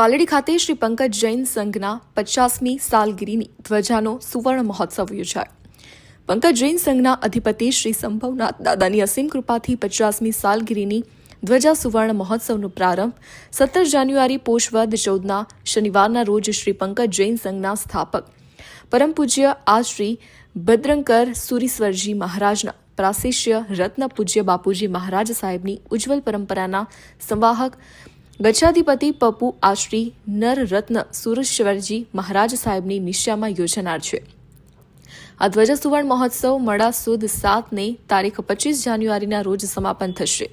પાલડી ખાતે શ્રી પંકજ જૈન સંઘના પચાસમી સાલગીરીની ધ્વજાનો સુવર્ણ મહોત્સવ યોજાયો. પંકજ જૈન સંઘના અધિપતિ શ્રી સંભવનાથ દાદાની અસીમ કૃપાથી પચાસમી સાલગીરીની ધ્વજા સુવર્ણ મહોત્સવનો પ્રારંભ સત્તર જાન્યુઆરી પોષવદ ચૌદના શનિવારના રોજ શ્રી પંકજ જૈન સંઘના સ્થાપક પરમ પૂજ્ય આ શ્રી ભદ્રંકર સુરીશ્વરજી મહારાજના પ્રાશિષ્ય રત્ન પૂજ્ય બાપુજી મહારાજ સાહેબની ઉજ્જવલ પરંપરાના સંવાહક ગચ્છાધિપતિ પપુ આશ્રી નર રત્ન સુરેશ્વરજી મહારાજ સાહેબની નિશામાં યોજાનાર છે. આ ધ્વજ સુવર્ણ મહોત્સવ મડા સુદ સાતને તારીખ પચીસ જાન્યુઆરીના રોજ સમાપન થશે.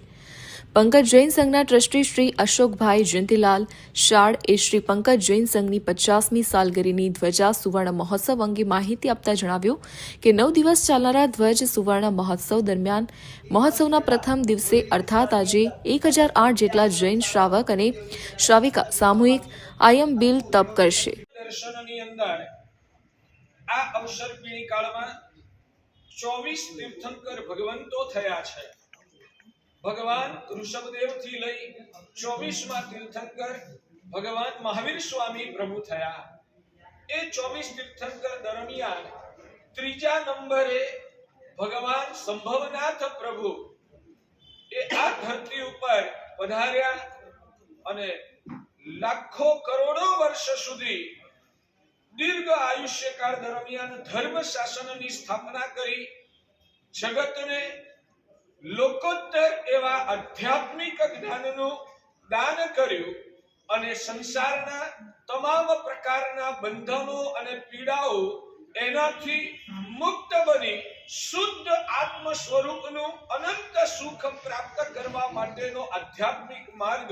પંકજ જૈન સંઘના ટ્રસ્ટી શ્રી અશોકભાઈ જયંતિલાલ શાળ એ શ્રી પંકજ જૈન સંઘની પચાસમી સાલગીરીની ધ્વજા સુવર્ણ મહોત્સવ અંગે માહિતી આપતા જણાવ્યું કે નવ દિવસ ચાલનારા ધ્વજ સુવર્ણ મહોત્સવ દરમિયાન મહોત્સવના પ્રથમ દિવસે અર્થાત આજે એક હજાર આઠ જેટલા જૈન શ્રાવક અને શ્રાવિકા સામૂહિક આયમ બિલ તપ કરશે. આ અવસર પીણી કાળમાં ચોવીસ તીર્થંકર ભગવંતો થયા છે. ભગવાન ઋષભદેવથી લઈ ચોવીસમાં તીર્થંકર, ભગવાન મહાવીર સ્વામી પ્રભુ થયા. એ ચોવીસ તીર્થંકર દરમિયાન ત્રીજા નંબરે ભગવાન સંભવનાથ પ્રભુ એ આ ધરતી ઉપર પધાર્યા અને લાખો કરોડો વર્ષ સુધી દીર્ઘ આયુષ્યકાળ દરમિયાન ધર્મ શાસનની સ્થાપના કરી, જગતને લોકોત્તર એવા આધ્યાત્મિક જ્ઞાનનું દાન કર્યું અને સંસારના તમામ પ્રકારના બંધનો અને પીડાઓ એનાથી મુક્ત બની શુદ્ધ આત્મ સ્વરૂપનું અનંત સુખ પ્રાપ્ત કરવા માટેનો આધ્યાત્મિક માર્ગ.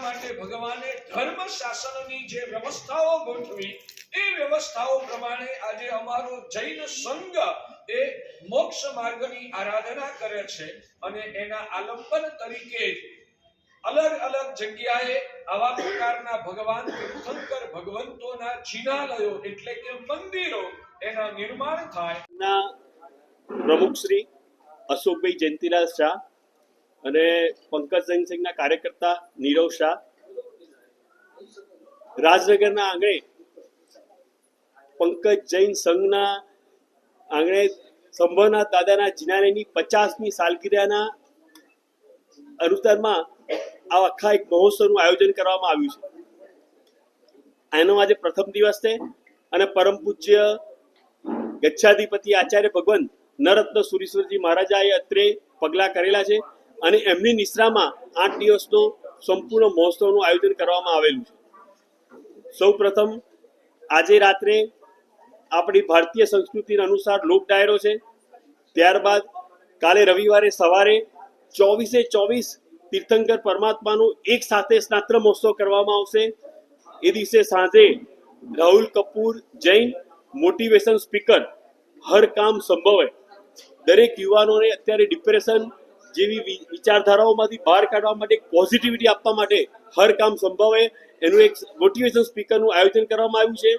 માટે ભગવાને ધર્મ શાસનની જે વ્યવસ્થાઓ ગોઠવી વ્યવસ્થાઓ પ્રમાણે આજે અમારો જૈન સંઘ એ મોક્ષ માર્ગની આરાધના કરે છે અને એના આલંબન તરીકે અલગ અલગ જગ્યાએ આવા પ્રકારના ભગવાન તીર્થંકર ભગવંતોના જિનાલયો એટલે કે મંદિરો એના નિર્માણ થાય. ના પ્રમુખ શ્રી અશોકભાઈ જયંતિલાલ શાહ અને પંકજ જૈન સંઘના કાર્યકર્તા નીરવ શાહ. રાજનગરના આંગણે પંકજ જૈન સંઘના આંગણે સંભવનાથ દાદાના જિનારેની પચાસમી સાલગીરાના અનુસારમાં આ આખા એક મહોત્સવનું આયોજન કરવામાં આવ્યું છે. એનો આજે પ્રથમ દિવસ છે અને પરમ પૂજ્ય ગચ્છાધિપતિ આચાર્ય ભગવાન નરત્ન સુરીશ્વરજી મહારાજાએ અત્રે પગલાં કરેલા છે અને એમની નિશ્રામાં આઠ દિવસનો સંપૂર્ણ મહોત્સવનું આયોજન કરવામાં આવેલું છે. સૌ પ્રથમ આજે રાત્રે આપણી ભારતીય સંસ્કૃતિના અનુસાર લોક ડાયરો છે. ત્યારબાદ કાલે રવિવારે સવારે ચોવીસે ચોવીસ તીર્થંકર પરમાત્માનું એક સાથે સ્નાત્ર મહોત્સવ કરવામાં આવશે. એ દિવસે સાંજે રાહુલ કપૂર, જૈન, મોટિવેશન સ્પીકર હર કામ સંભવે. દરેક યુવાનોને અત્યારે ડિપ્રેશન જેવી વિચારધારાઓમાંથી બહાર કાઢવા માટે પોઝિટિવિટી આપવા માટે હર કામ સંભવે. એનું એક મોટિવેશન સ્પીકરનું આયોજન કરવામાં આવ્યું છે.